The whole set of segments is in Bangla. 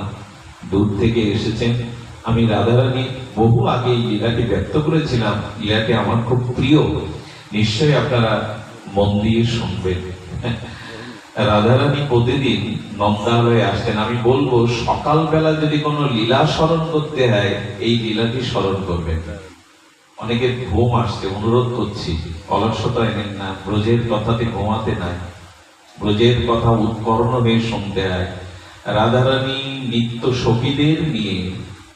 না দূর থেকে এসেছেন। আমি রাধারানী, বহু আগে লীলাটি ব্যক্ত করেছিলাম। লীলাটি আমার খুব প্রিয়। নিশ্চয়ই আপনারা মন দিয়ে শুনবেন। রাধারানী প্রতিদিন নন্দালয়ে আসতেন। আমি বলব, সকালবেলা যদি কোনো লীলা স্মরণ করতে হয়, এই লীলাটি স্মরণ করবেন। অনেকের ঘুম আসছে, অনুরোধ করছি। অলসতা এনেন না, ব্রজের কথাতে ঘুমাতে নাই। ব্রজের কথা উৎকর্ণ হয়ে শুনতে হয়। রাধারানী নিত্য সখীদের নিয়ে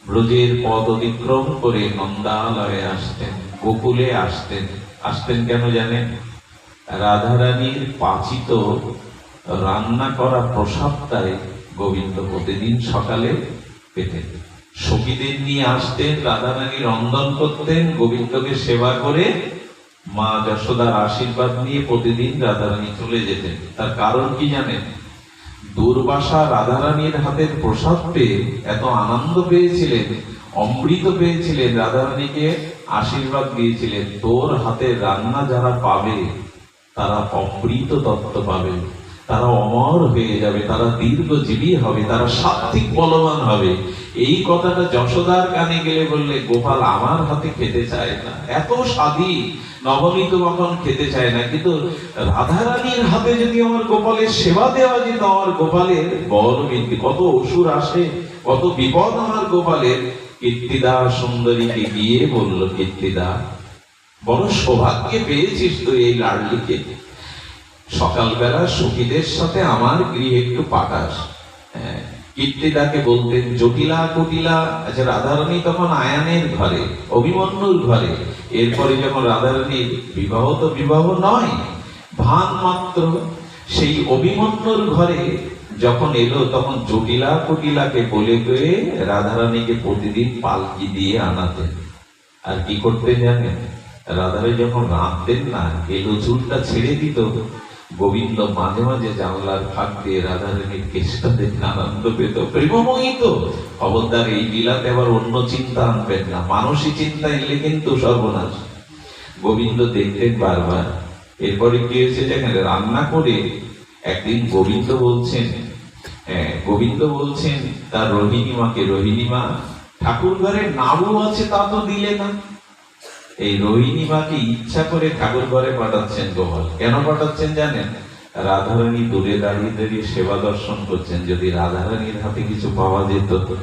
ব্রজের পদ অতিক্রম করে নন্দালয়ে আসতেন, গোকুলে আসতেন। আসতেন কেন জানেন? রাধারানীর পাচিত রান্না করা প্রসাদটায় গোবিন্দ প্রতিদিন সকালে পেতেন। সখীদের নিয়ে আসতেন, রাধারানী রন্ধন করতেন, গোবিন্দকে সেবা করে মা যশোদার আশীর্বাদ নিয়ে প্রতিদিন রাধারানী চলে যেতেন। তার কারণ কি জানেন? দুর্বাসা রাধারানীর হাতের প্রসাদ পেয়ে এত আনন্দ পেয়েছিলেন, অমৃত পেয়েছিলেন রাধা রানীকে আশীর্বাদ দিয়েছিলেন, তোর হাতে রান্না যারা পাবে, তারা অমৃত তত্ত্ব পাবে। তারা অমর হয়ে যাবে, তারা দীর্ঘজীবী হবে, তারা সাত্বিক বলবান হবে। এই কথাটা যশোদার কানে গেলে বললে, গোপাল আমার হাতে খেতে চায় না। এত স্বাদী নবনীত মাখন খেতে চায় না। কিন্তু রাধারানীর হাতে যদি আমার গোপালের সেবা দেওয়া যেত, আমার গোপালের বড় কিন্তু কত অসুর আসে, কত বিপদ আমার গোপালের। কীর্তিদা সুন্দরীকে গিয়ে বলল, কীর্তিদা, বড় সৌভাগ্যে পেয়েছিস তুই এই লাডলিকে। সকালবেলা সখীদের সাথে আমার গৃহে একটু পাঠাস। হ্যাঁ, কীর্তিদাকে বলতেন জটিলা কুটিলা আচ্ছা রাধারানী তখন আয়ানের ঘরে অভিমন্যুর ঘরে। এরপরে যখন রাধারানীর বিবাহ তো বিবাহ নয় ভান মাত্র। সেই অভিমন্যুর ঘরে যখন এলো তখন জটিলা কুটিলাকে বলে গিয়ে রাধারানীকে প্রতিদিন পালকি দিয়ে আনাতেন। আর কি করতেন জানেন? রাধারে যখন রাঁধতেন না এলো চুলটা ছেড়ে দিত। গোবিন্দ মাঝে মাঝে জানলার ফাঁক দিয়ে রাধারানীর কেষ্টা দেখে আনন্দ পেত। প্রেমময়ী খবরদার এই লীলাতে আবার অন্য চিন্তা আনবেন না। মানসিক চিন্তা এলে কিন্তু সর্বনাশ। গোবিন্দ দেখতেন বারবার। এরপরে কি হয়েছে যেখানে রান্না করে একদিন গোবিন্দ বলছেন হ্যাঁ, গোবিন্দ বলছেন তার রোহিণী মাকে রোহিণী মা ঠাকুর ঘরে নাড়ু আছে তা তো দিলে না। এই রোহিণী মাকে ইচ্ছা করে ঠাকুর ঘরে পাঠাচ্ছেন গোপাল। কেন পাঠাচ্ছেন জানেন? রাধারানী দূরে দাঁড়িয়ে দাঁড়িয়ে সেবা দর্শন করছেন। যদি রাধারানীর হাতে কিছু পাওয়া যেত।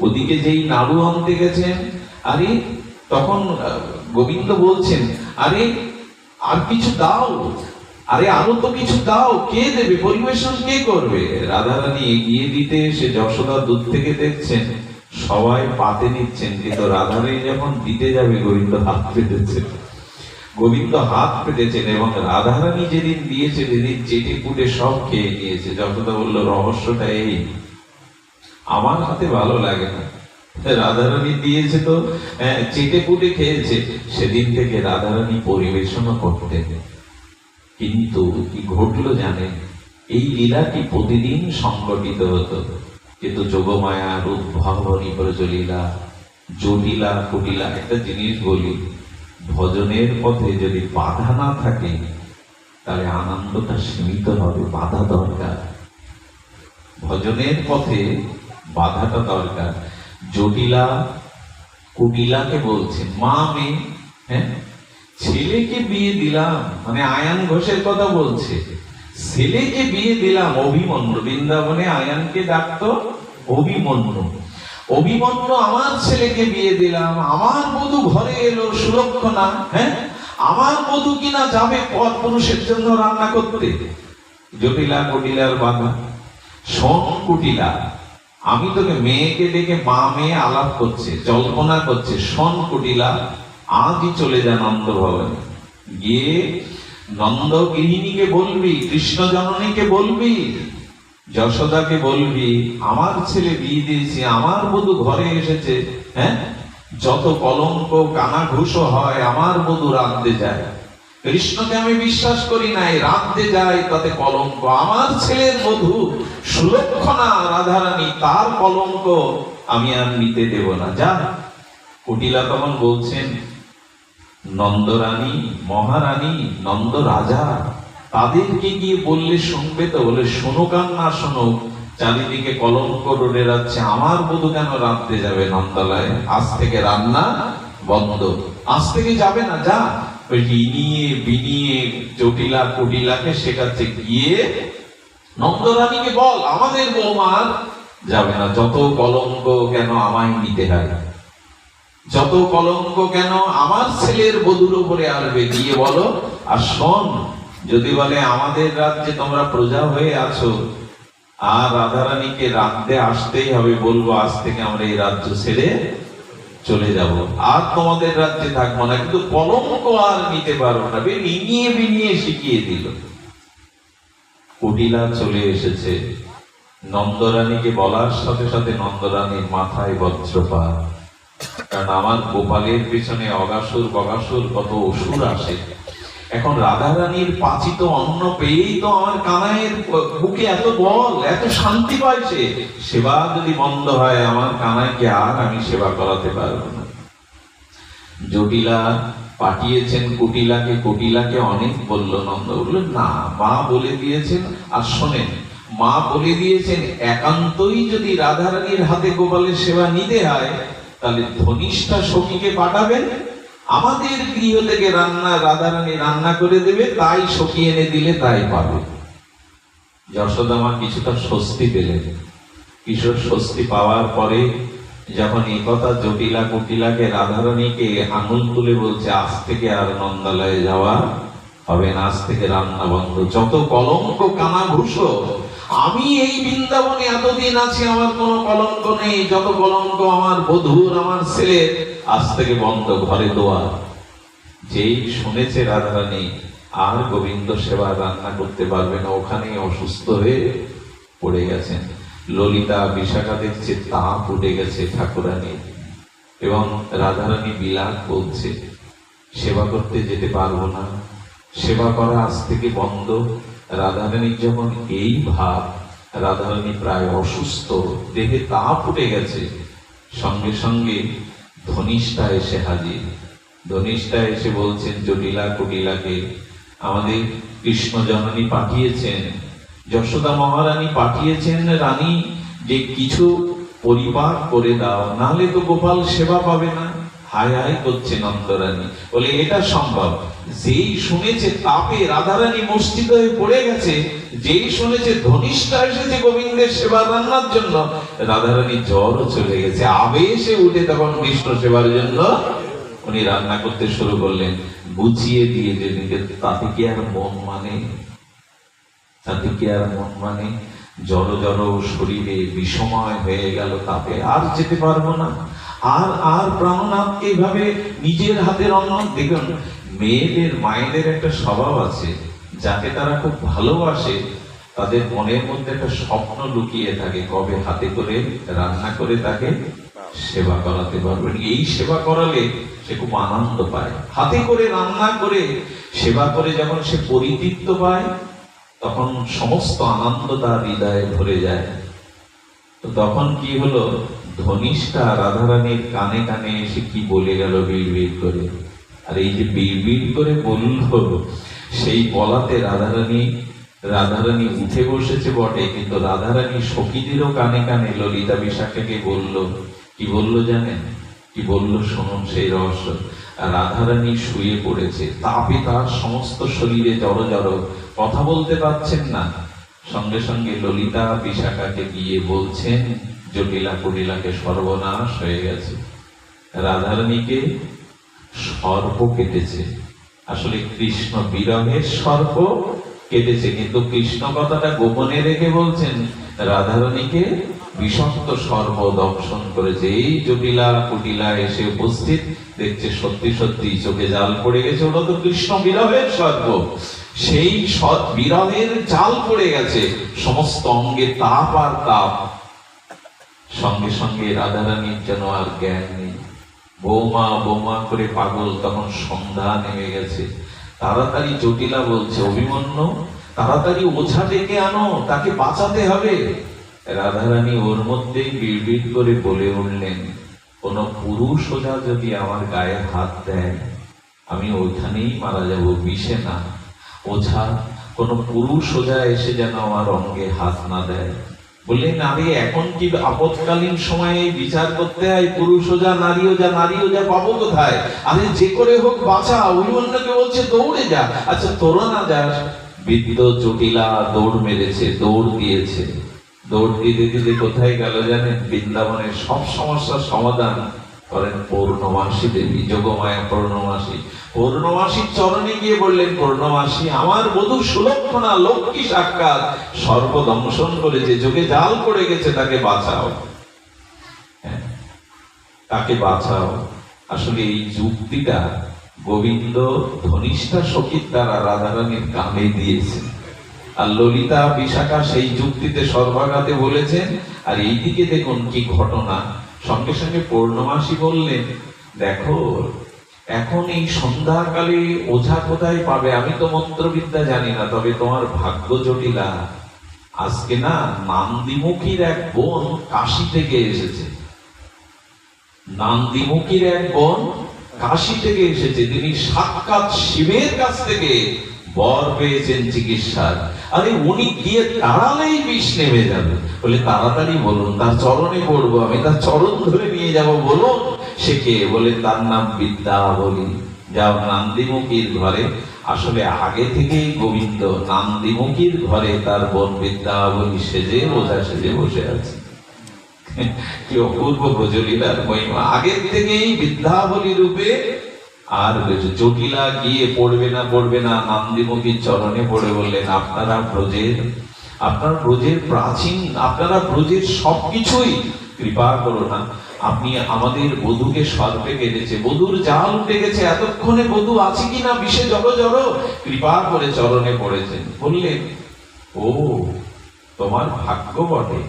ওদিকে যেই নাড়ু আনতে গেছেন, আরে, তখন গোবিন্দ বলছেন, আরে, আর কিছু দাও। আরে, আরও তো কিছু দাও। কে দেবে? পরিবেশন কে করবে? রাধারানী এগিয়ে দিতে এসে যশোদা দূর থেকে দেখছেন সবাই পাতে নিচ্ছেন কিন্তু রাধারানী যখন দিতে যাবে গোবিন্দ হাত পেতেছেন গোবিন্দ হাত পেতেছেন এবং রাধারানী যেদিন দিয়েছে যেদিন চেটে পুটে সব খেয়ে নিয়েছে। যতটা বলল রহস্যটা এই। আমার হাতে ভালো লাগে না। রাধারানী দিয়েছে তো আহ, চেটে পুটে খেয়েছে। সেদিন থেকে রাধারানী পরিবেশনও করতে কিন্তু কি ঘটলো জানেন? এই লীলাটি প্রতিদিন সংগঠিত হতো। কিন্তু যোগমায়া রূপ ভবনী প্রজলীলা জটিলা কুটিলা একটা জিনিস বলি, ভজনের পথে যদি বাধা না থাকে, তাহলে আনন্দটা সীমিত হবে, বাধা দরকার। ভজনের পথে বাধাটা দরকার। জটিলা, কুটিলাকে বলছে, মা মেয়ে হ্যাঁ ছেলেকে বিয়ে দিলাম। মানে আয়ান ঘোষের কথা বলছে। ছেলেকে বিয়ে দিলাম অভিমন্যু। বৃন্দাবনে আয়ানকে ডাকতো অভিমন্যু। অভিমন্যু আমার ছেলেকে বিয়ে দিলাম। আমার বধু ঘরে এলো সুরক্ষণা হ্যাঁ? আমার বধু কিনা যাবে পথ পুরুষের জন্য রান্না করতে? জটিলা কুটিলার বাধা, শোন কুটিলা, আমি তোকে মেয়েকে ডেকে মা মেয়ে আলাপ করছে, জল্পনা করছে। শোন কুটিলা, আজই চলে যান নন্দ ভবনে গিয়ে নন্দ গৃহিণীকে বলবি কৃষ্ণ জননীকে বলবি, যশোদাকে বলবি, আমার ছেলে বিয়ে দিয়েছি আমার বধূ ঘরে এসেছে হ্যাঁ? যত কলঙ্ক কানা ঘুষো হয়, আমার বধু রাঁধতে যায়। কৃষ্ণকে আমি বিশ্বাস করি নাই রাঁধতে যায়, তাতে কলঙ্ক। আমার ছেলের বধূ সুলক্ষণা রাধারানী, তার কলঙ্ক আমি আর নিতে দেব না। যা, কুটিলা তখন বলছেন নন্দরানী, মহারানী নন্দ রাজা তাদেরকে গিয়ে বললে শুনবে তো বলে শুনুক আর না শুনুক চারিদিকে কলঙ্ক রোডে যাচ্ছে, আমার বধূ কেন রাঁধতে যাবে নন্দালয়ে? আজ থেকে রান্না বন্ধ। আজ থেকে যাবে না, যা। ওই ইনিয়ে বিনিয়ে জটিলা কুটিলাকে শেখাচ্ছে, গিয়ে নন্দরানীকে বল, আমাদের বৌমার যাবে না, যত কলঙ্ক কেন আমায় নিতে হয়। যত কলঙ্ক কেন আমার ছেলের বধুর উপরে আসবে গিয়ে বলো, আর শোন, যদি বলে আমাদের রাজ্যে তোমরা প্রজা হয়ে আছো, আর রাধারানীকে রাখতে আসতেই হবে, বলব আজ থেকে আমরা এই রাজ্য ছেড়ে চলে যাব। আর তোমাদের রাজ্যে থাকব না, কিন্তু কলঙ্ক আর নিতে পারব না। বেশ ইনিয়ে বিনিয়ে শিখিয়ে দিল। কুটিলা চলে এসেছে। নন্দরানীকে বলার সাথে সাথে নন্দরানীর মাথায় বজ্রপাত। কারণ আমার গোপালের পেছনে অগাসুর বগাসুর কত অসুর আসে। এখন রাধারানীর পাচিত অন্ন পেয়েই তো আমার কানাইয়ের বুকে এত বল, এত শান্তি পাইছে সেবা যদি বন্ধ হয়, আমার কানাইকে আর আমি সেবা করাতে পারব না। জটিলা পাঠিয়েছেন কুটিলাকে কুটিলাকে অনেক বলল নন্দ। বলল, না, মা বলে দিয়েছেন, আর শোনেন, মা বলে দিয়েছেন, একান্তই যদি রাধারানীর হাতে গোপালের সেবা নিতে হয় তাহলে ধনিষ্ঠা সখীকে পাঠাবেন। আমাদের গৃহ থেকে রান্না, রাধারানী রান্না করে দেবে, তাই সখী এনে দিলে তাই পাবে। যশোদামা কিছুটা স্বস্তি পেলেন। কিশোর স্বস্তি পাওয়ার পরে যখন এই কথা জটিলা কুটিলাকে রাধারানীকে আঙুল তুলে বলছে, আজ থেকে আর নন্দালয়ে যাওয়া হবে না, আজ থেকে রান্না বন্ধ। যত কলঙ্ক কানা ঘুষো আমি এই বৃন্দাবনে এতদিন আছি, আমার কোনো কলঙ্ক নেই। যত কলঙ্ক আমার বধুর, আমার ছেলে আজ থেকে বন্ধ ঘরে দোয়া যেই শুনেছে রাধারানী, আর গোবিন্দ সেবা রান্না করতে পারবে না ওখানে অসুস্থ হয়ে পড়ে গেছেন। ললিতা বিশাখা দেখছে তাপ উঠে গেছে ঠাকুরানী। এবং রাধারানী বিলাপ বলছে, সেবা করতে যেতে পারব না। সেবা করা আজ থেকে বন্ধ। রাধারানীর যখন এই ভাব, রাধারানী প্রায় অসুস্থ, দেহে তাপ উঠে গেছে। সঙ্গে সঙ্গে ধনিষ্ঠা এসে হাজির। ধনিষ্ঠা এসে বলছেন, জটিলা কুটিলাকে, আমাদের কৃষ্ণ জননী পাঠিয়েছেন, যশোদা মহারানী পাঠিয়েছেন রানী, যে কিছু পরিবার করে দাও, নাহলে তো গোপাল সেবা পাবে না। হায় হায়, করছে নন্দরানী, বলে, এটা সম্ভব। যেই শুনেছে তাপে রাধারানী মসজিদ হয়ে পড়ে গেছে, যেই শুনেছে ধনিষ্ঠা এসেছে গোবিন্দের সেবা রান্নার জন্য, রাধারানী জ্বর চলে গেছে, আবেশে উঠে তখন কৃষ্ণ সেবার জন্য উনি রান্না করতে শুরু করলেন। বুঝিয়ে দিয়ে যেদিকে তাতে কি আর মন মানে? তাতে কি আর মন মানে? জড় জড় শরীরে বিষময় হয়ে গেল, তাতে আর যেতে পারব না। আর আর প্রাণনাথকে এইভাবে নিজের হাতের অন্ন দেখুন মেয়েদের, মায়েদের একটা স্বভাব আছে, যাকে তারা খুব ভালোবাসে, তাদের মনের মধ্যে একটা স্বপ্ন লুকিয়ে থাকে, কবে হাতে করে রান্না করে তাকে সেবা করাতে পারবেন এই সেবা করালে সে খুব আনন্দ পায়। হাতে করে রান্না করে, সেবা করে যখন সে পরিতৃপ্ত পায়, তখন সমস্ত আনন্দ তার হৃদয়ে ভরে যায়। তো তখন কি হলো? ধনিষ্ঠা রাধারানীর কানে কানে এসে কি বলে গেল বিড় করে। আর এই যে বিড় করে বলল সেই বলাতে রাধারানী রাধারানী উঠে বসেছে বটে, কিন্তু রাধারানী সখীদেরও কানে কানে ললিতা বিশাখাকে বলল, কি বলল জানেন? কি বলল শুনুন সেই রহস্য। রাধারানী শুয়ে পড়েছে, তাপে তার সমস্ত শরীরে জড়ো জড়ো, কথা বলতে পারছেন না। সঙ্গে সঙ্গে ললিতা বিশাখাকে গিয়ে বলছেন, জটিলা কুটিলাকে সর্বনাশ হয়ে গেছে। রাধারানীকে সর্প কেটেছে। আসলে কৃষ্ণ বিরহের সর্প কেটেছে, কিন্তু কৃষ্ণ কথাটা গোপনে রেখে বলছেন, রাধারানীকে বিষাক্ত সর্প দংশন করেছে এই জটিলা কুটিলা এসে উপস্থিত, দেখছে সত্যি সত্যি চোখে জাল পড়ে গেছে, ওটা তো কৃষ্ণ বিরহের সর্প। সেই সৎ বিরহের জাল পড়ে গেছে, সমস্ত অঙ্গে তাপ আর তাপ। সঙ্গে সঙ্গে রাধারানীর যেন আর জ্ঞান বৌমা বৌমা করে পাগল, তখন সন্ধ্যা নেমে গেছে। তাড়াতাড়ি জটিলা বলছে, অভিমন্যু, তাড়াতাড়ি ওঝা ডেকে আনো, তাকে বাঁচাতে হবে। রাধারানী ওর মধ্যেই বিড়বিড় করে বলে উঠলেন, কোন পুরুষ ওঝা যদি আমার গায়ে হাত দেয়, আমি ওইখানেই মারা যাব, বিষে না। ওঝা, কোন পুরুষ ওঝা এসে যেন আমার অঙ্গে হাত না দেয়। বললেন, আরে, এখন কি আপদকালীন সময়ে বিচার করতে হয়? পুরুষও যা, নারীও যা নারীও যা, পাবো কোথায়? আরে, যে করে হোক বাঁচা ওই অন্যকে বলছে, দৌড়ে যা। আচ্ছা তোর না যাস? বৃদ্ধ চটিলা দৌড় মেরেছে, দৌড় দিয়েছে। দৌড় দিয়ে দিতে কোথায় গেল জানেন? বৃন্দাবনের সব সমস্যার সমাধান করেন পৌর্ণমাসী দেবী যোগমায়া পৌর্ণমাসী পৌর্ণমাসীর চরণে গিয়ে বললেন পৌর্ণমাসী আমার বধূ সুলক্ষণা লক্ষ্মী সাক্ষাৎ। সর্বদংশন করেছে যোগে জাল পড়ে গেছে তাকে বাঁচাও। হ্যাঁ, তাকে বাঁচাও। আসলে এই যুক্তিটা গোবিন্দ ধনিষ্ঠা সখীর দ্বারা রাধারানীর কানে দিয়েছে। আর ললিতা বিশাখা সেই যুক্তিতে সর্বাঘাতে বলেছেন আর এইদিকে দেখুন কি ঘটনা। সঙ্গে সঙ্গে পূর্ণমাসী বললেন, দেখো, এখন এই সন্ধ্যাকালে ওঝা কোথায় পাবে? আমি তো মন্ত্রবিদ্যা জানি না, তবে তোমার ভাগ্য জটিলা। আজকে না নান্দিমুখীর এক বোন কাশি থেকে এসেছে। নান্দিমুখীর এক বোন কাশি থেকে এসেছে। তিনি সাক্ষাৎ শিবের কাছ থেকে বর পেয়েছেন চিকিৎসার। আরে উনি গিয়ে তাড়ালেই বিষ নেমে যাবে। বলে, তাড়াতাড়ি বলুন, তার চরণে পড়ব, আমি তার চরণ ধরে নিয়ে যাব, বলুন। সে কে? বলে, তার নাম বিদ্যা বলি যাও নান্দিমুখীর ঘরে। আসলে আগে থেকেই গোবিন্দ নান্দিমুখীর ঘরে তার বোন বিদ্যাবলী সেজে বোঝা, সেজে বসে আছে। কি অপূর্ব প্রজলীলার মহিমা। আগের থেকেই বিদ্যাবলী রূপে আর জটিলা গিয়ে পড়বে না পড়বে না নান্দিমুখীর চরণে পড়ে বললেন, আপনারা ব্রজের, আপনার ব্রজের প্রাচীন, আপনারা ব্রজের সবকিছুই কৃপা করো না। আপনি আমাদের বধুকে সর্পে কেটেছে, বধুর জাল উঠে গেছে, এতক্ষণে বধু আছে কিনা বিষে জড়ো জড়ো কৃপা করে চরণে পড়েছেন। বললেন, ও, তোমার ভাগ্য বটে।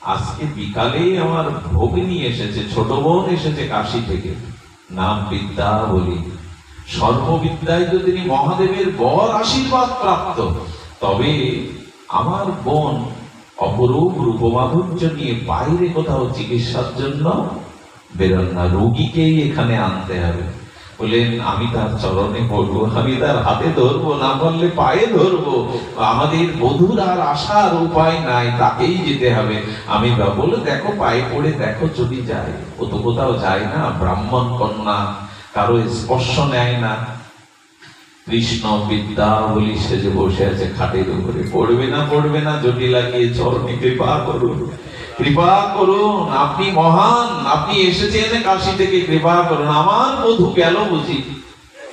আজকে বিকালে আমার ভগিনী এসেছে, ছোট বোন এসেছে কাশি থেকে। নাম বিদ্যা বলি। সর্ববিদ্যায় তো তিনি মহাদেবের বর আশীর্বাদ প্রাপ্ত। তবে আমার বোন অপরূপ রূপমাধুর্য নিয়ে বাইরে কোথাও চিকিৎসার জন্য বেরোন না, রোগীকেই এখানে আনতে হবে। বললেন, আমি তার চরণে পড়ব, আমি তার হাতে ধরবো, না বললে পায়ে ধরবো। আমাদের বধুর আর আসার উপায় নাই, তাকেই যেতে হবে। আমি বা বলে দেখো, পায়ে পড়ে দেখো যদি যায়, ও তো কোথাও যায় না, ব্রাহ্মণ কন্যা, কারও স্পর্শ নেয় না। কৃষ্ণ বিদ্যা বলি যে বসে আছে, খাটের উপরে। পড়বে না পড়বে না, জটিলা লাগিয়ে চরণে কৃপা করুন। কৃপা করুন, আপনি মহান, আপনি এসেছেন কাশি থেকে, কৃপা করুন। আমার বধু গেল বুঝি?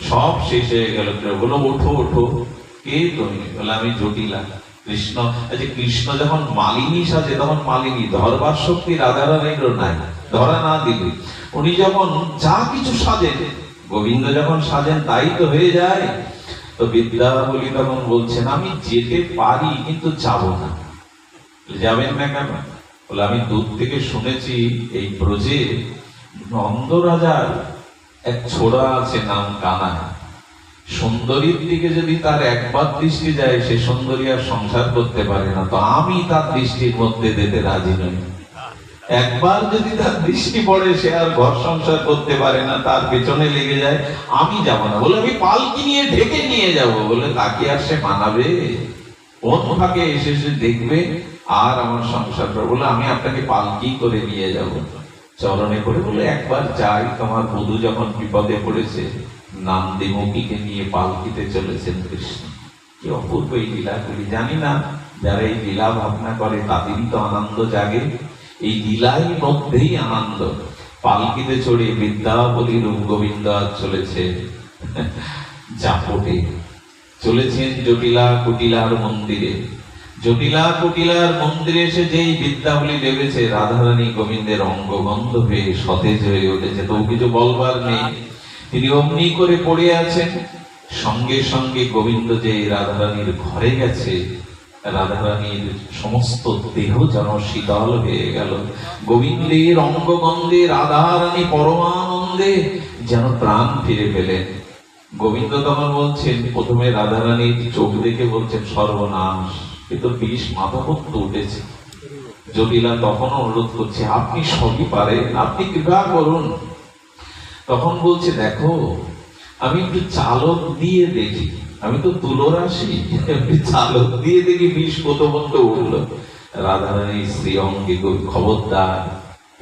সব শেষ হয়ে গেল বলো ওঠো ওঠো। কে তুমি? বলে, আমি জটিলা, কৃষ্ণ। আচ্ছা কৃষ্ণ যখন মালিনী সাজে, তখন মালিনী, ধরবার শক্তি রাধারানীর নাই, ধরা না দিলে। উনি যখন যা কিছু সাজেন, গোবিন্দ যখন সাজেন, তাই তো হয়ে যায়। তো বিদ্যা বলি, তখন বলছেন, আমি যেতে পারি, কিন্তু যাব না। যাবেন না কেন? বলে, আমি দূর থেকে শুনেছি এই ব্রজে নন্দ রাজার এক ছোড়া আছে নাম কানা সুন্দরীর দিকে যদি তার একবার দৃষ্টি যায়, সে সুন্দরী আর সংসার করতে পারে না। তো আমি তার দৃষ্টির মধ্যে দিতে রাজি নই। একবার যদি তার দৃষ্টি পড়ে, সে আর ঘর সংসার করতে পারে না, তার পেছনে লেগে যায়, আমি যাব না। বলে, আমি পালকি নিয়ে ঢেকে নিয়ে যাব। বলে, তাকে আর সে মানাবে? কোন ফাঁকে এসে সে দেখবে? আর আমার সংসার করবে বলে, আমি আপনাকে পালকি করে নিয়ে যাব। চরণে করে বলে, একবার যাই, তোমার বধু যখন বিপদে পড়েছে, নান্দিমুখীকে নিয়ে পালকিতে চলেছেন কৃষ্ণ। কি অপূর্ব এই লীলাগুলি। জানি না যারা এই লীলা ভাবনা করে, তাদেরই তো আনন্দ জাগে। এই লীলাই মধ্যেই আনন্দ। পালকিতে চড়ে বিদ্যা বলি রূপ গোবিন্দ চলেছে। জাপটে চলেছেন জটিলা কুটিলার মন্দিরে। জটিলা কুটিলার মন্দিরে এসে যেই বিদ্যাবলী লেগেছে, রাধারানী গোবিন্দের অঙ্গগন্ধ হয়ে সতেজ হয়ে উঠেছে, তো কিছু বলবার নেই। তিনি অমনি করে পড়ে আছেন। সঙ্গে সঙ্গে গোবিন্দ যে রাধারানীর ঘরে গেছে, রাধারানীর সমস্ত দেহ যেন শীতল হয়ে গেল। গোবিন্দের অঙ্গগন্ধে রাধারানী পরমানন্দে যেন প্রাণ ফিরে পেলেন। গোবিন্দ তখন বলছেন, প্রথমে রাধারানীর চোখ দেখে বলছেন, সর্বনাশ। এ তো বিষ মাথা পর্যন্ত উঠেছে। জটিলা তখন অনুরোধ করছে, আপনি সবই পারেন, আপনি কৃপা করুন। তখন বলছে, দেখো, আমি একটু চালক দিয়ে দেখি। আমি তো তুলো রাশি একটু চালক দিয়ে দেখি বিষ কত মতো উঠল। রাধারানী শ্রী অঙ্গে খবরদার,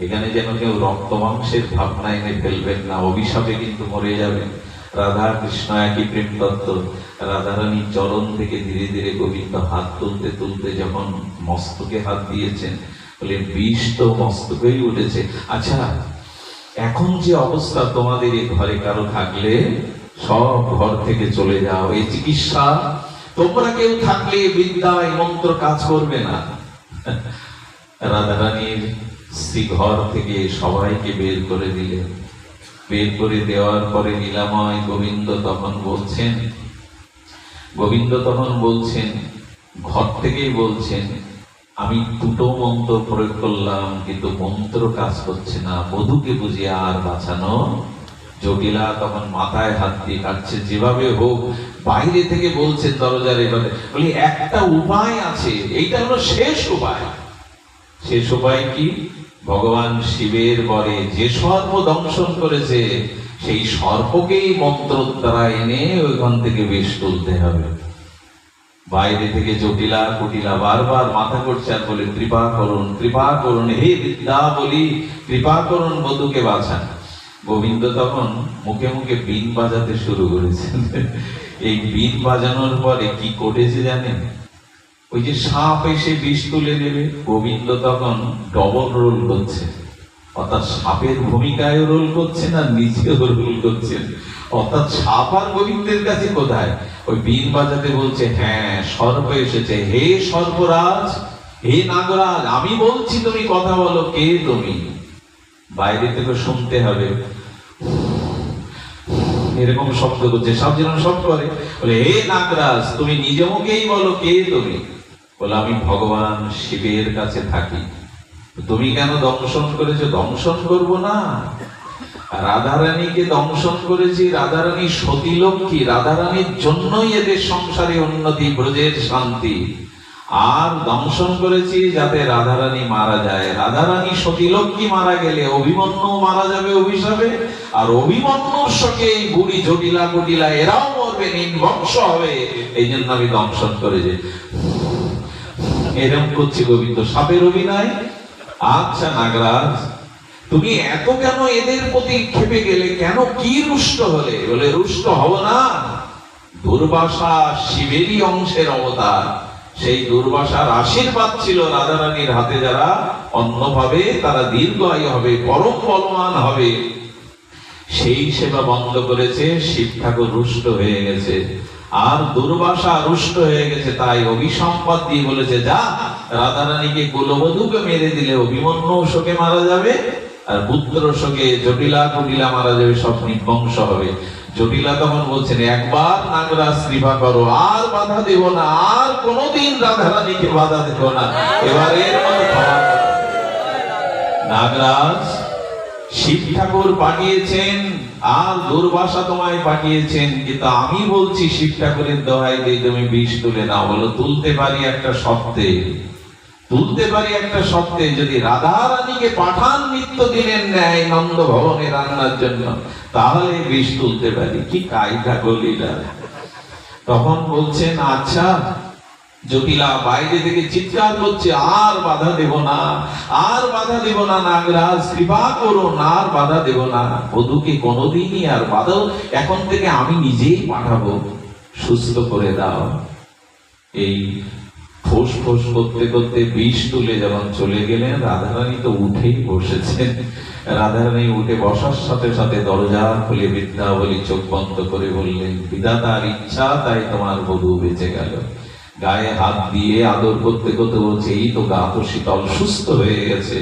এখানে যেন কেউ রক্ত মাংসের ভাবনা এনে ফেলবেন না, অভিশাপে কিন্তু মরে যাবেন। রাধা কৃষ্ণ একই প্রেম তত্ত্ব রাধারানী চরণ থেকে ধীরে ধীরে গোবিন্দ হাত তুলতে তুলতে যখন মস্তকে হাত দিয়েছেন, বলে, বিষ তো মস্তকেই উঠেছে। আচ্ছা এখন যে অবস্থা তোমাদের এই ঘরে কারও থাকলে, সব ঘর থেকে চলে যাও এই চিকিৎসা? তোমরা কেউ থাকলে বিদ্যা এই মন্ত্র কাজ করবে না। রাধারানীর স্ত্রী ঘর থেকে সবাইকে বের করে দিলেন। বের করে দেওয়ার পরে লীলাময় গোবিন্দ তখন বলছেন, গোবিন্দ তখন বলছেন, ঘর থেকেই বলছেন, আমি দুটো মন্ত্র প্রয়োগ করলাম, কিন্তু মন্ত্র কাজ করছে না, বধুকে বুঝিয়ে আর বাঁচানো। জটিলা তখন মাথায় হাত দিয়ে কাটছে যেভাবে হোক বাইরে থেকে বলছেন দরজার এবারে বলি, একটা উপায় আছে, এইটা হলো শেষ উপায়। শেষ উপায় কি? ভগবান শিবের বরে যে সর্প দংশন করেছে, সেই সর্পকেই মন্ত্র দ্বারা এনে ওইখান থেকে বেশ তুলতে হবে। বাইরে থেকে জটিলা কুটিলা বারবার মাথা করছে আর বলে, কৃপা করুন কৃপা করুন, হে বিদ্যা বলি কৃপা করুন বধুকে বাঁচান। গোবিন্দ তখন মুখে মুখে বিন বাজাতে শুরু করেছেন। এই বিন বাজানোর পরে কি ঘটেছে জানেন? ওই যে সাপ এসে বিষ তুলে নেবে গোবিন্দ তখন ডবল রোল করছে। অর্থাৎ সাপের ভূমিকায় রোল করছেন আর নিজেও রোল করছেন। অর্থাৎ সাপ আর গোবিন্দের কাছে কোথায়? ওই বিন বাজাতে বলছে হ্যাঁ সর্প এসেছে। হে সর্পরাজ, হে নাগরাজ, আমি বলছি তুমি কথা বলো, কে তুমি? বাইরে থেকে শুনতে হবে। এরকম শব্দ করছে। সব যেন সব করে, বলে, হে নাগরাজ, তুমি নিজে মুখেই বলো, কে তুমি? বলে, আমি ভগবান শিবের কাছে থাকি। তুমি কেন দংশন করেছ? দংশন করব না। রাধারানীকে দংশন করেছি। রাধারানী সতীলক্ষ্মী। রাধারানীর জন্যই এদের সংসারে উন্নতি, ব্রজের শান্তি। আর দংশন করেছি যাতে রাধারানী মারা যায়। রাধারানী সতীলক্ষ্মী মারা গেলে অভিমন্যু মারা যাবে অভিশাপে। আর অভিমন্যুর সঙ্গে এই বুড়ি জটিলা কুটিলা এরাও মরবে, নির্বংশ হবে। এই জন্য আমি দংশন করেছি। এরকম করছি গোবিন্দ। সাপের অভিনয়? আচ্ছা নাগরাজ, তুমি এত কেন এদের প্রতি খেপে গেলে? কেন কি রুষ্ট হলে? বলে, রুষ্ট হব না। দুর্বাসা শিবেরই অংশের অবতার। সেই দুর্বাসার আশীর্বাদ ছিল রাধারানীর হাতে যারা অন্যভাবে তারা দীর্ঘায়ু হবে, পরম বলবান হবে। সেই সেবা বন্ধ করেছে, শিব ঠাকুর রুষ্ট হয়ে গেছে। আর দুর্বাসা রুষ্ট হয়ে গেছে তাই অভিসম্পাদ দিয়ে বলেছে যা রাধারানীকে কুলবধূকে মেরে দিলে অভিমন্যু শোকে মারা যাবে আর পুত্র শোকে জটিলা কুটিলা মারা যাবে সব নির্বংশ হবে। জটিলা তখন বলছেন একবার নাগরাজ কৃপা করো আর বাধা দেব না আর কোনোদিন রাধারানীকে বাধা দেব না। এবারে নাগরাজ শিব ঠাকুর পাঠিয়েছেন, আর দুর্বাসা তোমায় পাঠিয়েছেন। কিন্তু আমি বলছি শিব ঠাকুরের দোহাই দিয়ে তুমি বিষ তুলে নাও। বলো, তুলতে পারি একটা শব্দে? তুলতে পারি একটা শব্দে? যদি রাধা রানীকে পাঠান নিত্য দিনের ন্যায় নন্দ ভবনে রান্নার জন্য, তাহলে বিষ তুলতে পারি। কি কায়দা গলিলা। তখন বলছেন আচ্ছা জটিলা বাইরে থেকে চিৎকার করছে, আর বাধা দেব না, আর বাধা দেব না, নাগরাজ, কৃপা করুন আর বাধা দেব না। বধুকে কোনোদিনই আর বাধা, এখন থেকে আমি নিজেই পাঠাবো। সুস্থ করে দাও। এই ফোস ফোস করতে করতে বিষ তুলে যখন চলে গেলেন, রাধারানী তো উঠেই বসেছেন। রাধারানী উঠে বসার সাথে সাথে দরজা খুলে বিদ্যাবলী চোখ বন্ধ করে বললেন বিধাতার ইচ্ছা, তাই তোমার বধু বেঁচে গেল। গায়ে হাত দিয়ে আদর করতে করতে বলছে, এই তো গা তো শীতল, সুস্থ হয়ে গেছে।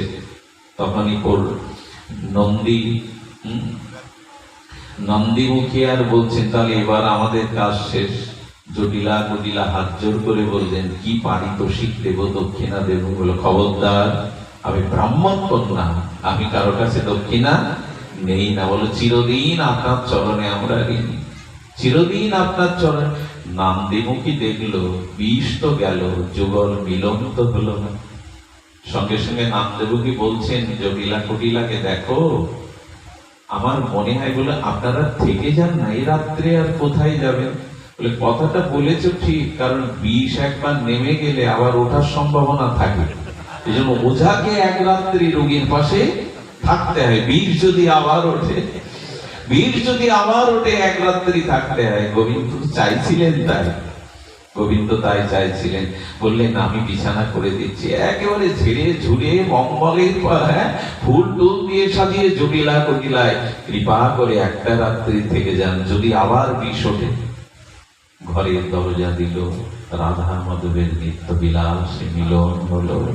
তখনই পর নন্দী নন্দীমুখী আর বলছেন, তাহলে এবার আমাদের কাজ শেষ। জটিলা কুটিলা হাত জোর করে বললেন, কি পারিতোষিক দেব, দক্ষিণা দেব? বলে খবরদার, আমি ব্রাহ্মণ কন্যা আমি কারও কাছে দক্ষিণা নেই না। বলো চিরদিন আপনার চরণে আমরা ঋণী। চিরদিন আপনার চরণ নান্দিমুখী দেখল বিষ তো গেল, যুগল মিলন তো হলো না। সঙ্গে সঙ্গে নামদেবুকি বলছেন, জটিলা কুটিলাকে দেখো, আমার মনে হয় বলে আপনারা থেকে যান না, এই রাত্রে আর কোথায় যাবেন? বলে, কথাটা বলেছ ঠিক, কারণ বিষ একবার নেমে গেলে আবার ওঠার সম্ভাবনা থাকে। এই জন্য ওঝাকে এক রাত্রি রোগীর পাশে থাকতে হয়, বিষ যদি আবার ওঠে। বিষ যদি আবার ওঠে এক রাত্রি থাকতে হয় গোবিন্দ চাইছিলেন তাই। গোবিন্দ তাই চাইছিলেন। বললেন আমি বিছানা করে দিচ্ছি। একেবারে ঝেড়ে ঝুড়ে মঙ্গলের পর, হ্যাঁ, ফুল টুল দিয়ে সাজিয়ে জটিলা কটিলায়। কৃপা করে একটা রাত্রি থেকে যান যদি আবার বিষ ওঠে। ঘরের দরজা দিল রাধা মাধবের নিত্য বিলাস মিলন হলো।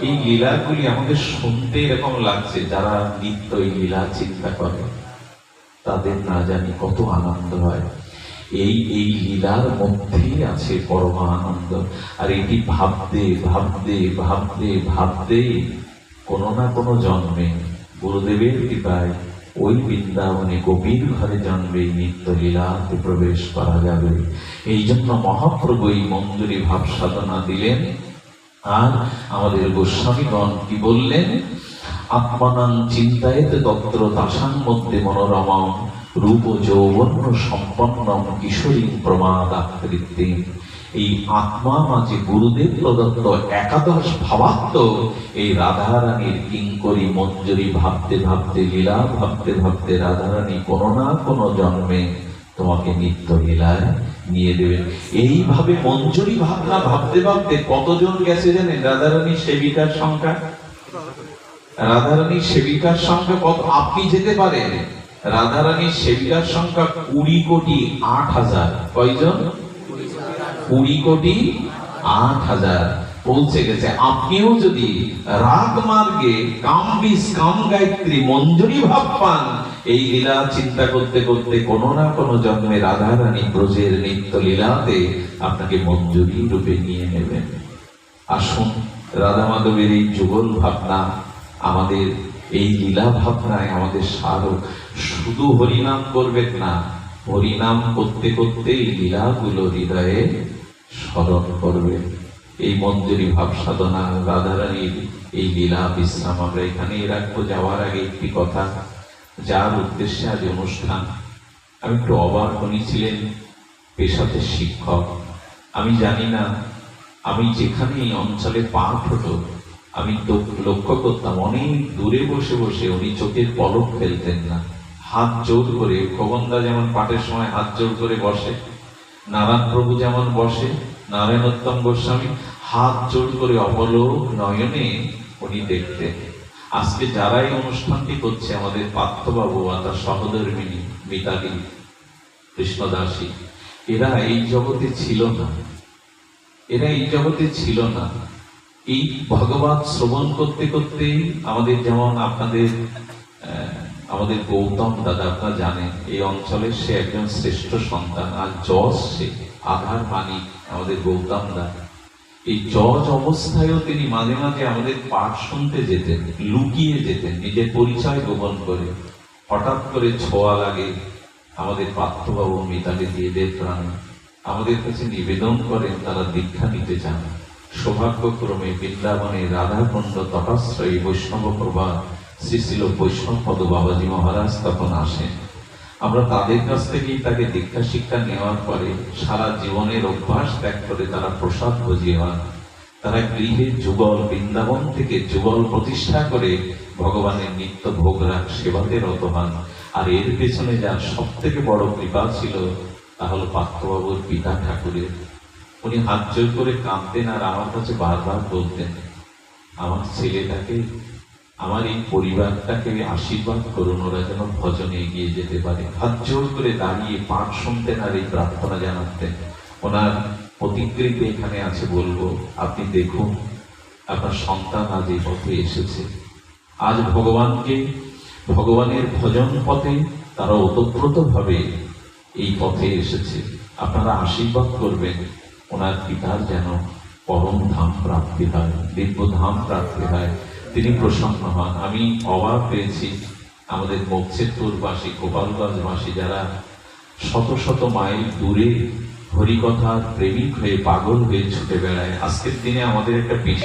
এই লীলাগুলি আমাদের শুনতে এরকম লাগছে যারা নিত্য এই লীলা চিন্তা করে। তাদের না জানি কত আনন্দ হয়। এই এই লীলার মধ্যেই আছে পরমানন্দ। আর এটি ভাবতে ভাবতে ভাবতে ভাবতে কোনো না কোনো জন্মে গুরুদেবের কৃপায় ওই বৃন্দাবনে গোপীর ঘরে জন্মে নিত্য লীলাতে প্রবেশ করা যাবে। এই জন্য মহাপ্রভু এই মঞ্জুরি ভাব সাধনা দিলেন। আর আমাদের গোস্বামীগণ কি বললেন? আত্মানাং চিন্তায়তে তত্র তাসাং মধ্যে মনোরমা। রূপ যৌবন্য সম্পন্ন কিশোরী প্রমাদ আকৃতি এই আত্মা মাঝে গুরুদেব প্রদত্ত একাদশ ভাবাত্ম। এই রাধারানীর কিঙ্করি মঞ্জুরি ভাবতে ভাবতে, লীলা ভাবতে ভাবতে রাধারানী কোনো না কোনো জন্মে তোমাকে নিত্য লীলায় নিয়ে দেবেন। এইভাবে মঞ্জুরি ভাবনা ভাবতে ভাবতে কতজন গেছে জানেন? রাধারানীর সেবিকার সংখ্যা? রাধারানীর সেবিকার সংখ্যা কত আপনি যেতে পারেন? রাধারানীর সেবিকার সংখ্যা কুড়ি কোটি আট হাজার। কয়জন? কুড়ি কোটি আট হাজার। পৌঁছে গেছে, আপনিও যদি রাগ মার্গে কাম গায়ত্রী মঞ্জুরি ভাব পান, এই লীলা চিন্তা করতে করতে কোনো না কোনো জন্মে রাধা রানী ব্রজের নিত্য লীলাতে আপনাকে মঞ্জুরি রূপে নিয়ে নেবেন। আসুন রাধা মাধবের এই যুগল ভাবনা আমাদের এই লীলা ভাবনায় আমাদের স্মারক শুধু হরিনাম করবেন না, হরিনাম করতে করতে এই লীলাগুলো হৃদয়ে স্মরণ করবে। এই মঞ্জুরি ভাব সাধনা, রাধারানীর এই লীলা বিশ্রাম আমরা এখানেই রাখব। যাওয়ার আগে একটি কথা, যার উদ্দেশ্যে আজ অনুষ্ঠান। আমি একটু অবাক উনি ছিলেন পেশাতে শিক্ষক। আমি জানি না, আমি যেখানে এই অঞ্চলে পাঠ হতো আমি তো লক্ষ্য করতাম অনেক দূরে বসে বসে উনি চোখের পলক ফেলতেন না। হাত জোর করে খোবন্দা যেমন পাঠের সময় হাত জোর করে বসে, নারায়ণ প্রভু যেমন বসে, নারায়ণোত্তম গোস্বামী হাত জোর করে অপলোক নয়নে উনি দেখতেন। আজকে যারা এই অনুষ্ঠানটি করছে, আমাদের পার্থবাবু আর তার সহধর্মিনী মিতালি, কৃষ্ণদাসী, এরা এই জগতে ছিল না। এরা এই জগতে ছিল না। এই ভগবান শ্রবণ করতে করতে আমাদের যেমন আপনাদের আমাদের গৌতম দাদা আপনারা জানেন, এই অঞ্চলের সে একজন শ্রেষ্ঠ সন্তান, আর যশ সে, আধার মানিক আমাদের গৌতম দাদা এই জজ অবস্থায়ও তিনি মাঝে মাঝে আমাদের পাঠ শুনতে যেতেন, লুকিয়ে যেতেন, নিজের পরিচয় গোপন করে। হঠাৎ করে ছোঁয়া লাগে, আমাদের পার্থবাবু মিতালি দিয়ে দেব প্রাণ আমাদের কাছে নিবেদন করেন, তারা দীক্ষা নিতে চান সৌভাগ্যক্রমে বৃন্দাবনে রাধাকুণ্ড তপাশ্রয়ী বৈষ্ণব প্রভা শ্রী শ্রীল বৈষ্ণব পদ বাবাজি মহারাজ তখন আসেন। আমরা তাদের কাছ থেকেই তাকে দীক্ষা শিক্ষা নেওয়ার পরে সারা জীবনের অভ্যাস ত্যাগ করে তারা প্রসাদ ভোজিয়ে হন। তারা গৃহে যুগল বৃন্দাবন থেকে যুগল প্রতিষ্ঠা করে ভগবানের নিত্য ভোগ রাখ সেবাতে রত হন। আর এর পেছনে যার সব থেকে বড় কৃপা ছিল, তা হলো পার্থবাবুর পিতা ঠাকুরের উনি হাত জোর করে কাঁদতেন আর আমার কাছে বারবার বলতেন, আমার ছেলেটাকে, আমার এই পরিবারটাকে আশীর্বাদ করুন, ওরা যেন ভজনে এগিয়ে যেতে পারে। হাত জোর করে দাঁড়িয়ে পাঠ শুনতেন আর এই প্রার্থনা জানাতেন। ওনার প্রতিকৃতি এখানে আছে বলব, আপনি দেখুন, আপনার সন্তান আজ এই পথে এসেছে। আজ ভগবানকে, ভগবানের ভজন পথে তারা ওতপ্রোত ভাবে এই পথে এসেছে। আপনারা আশীর্বাদ করবেন। ওনার পিতার যেন পরম ধাম প্রাপ্তি হয়, দিব্য ধাম প্রাপ্তি হয়। তিনি প্রসন্ন হন। আমি অবাক পেয়েছি আমাদের মকছেদপুরবাসী গোপালগঞ্জবাসী যারা শত শত মাইল দূরে হরিকথার প্রেমিক হয়ে পাগল হয়ে ছুটে বেড়ায়। আজকের দিনে আমাদের একটা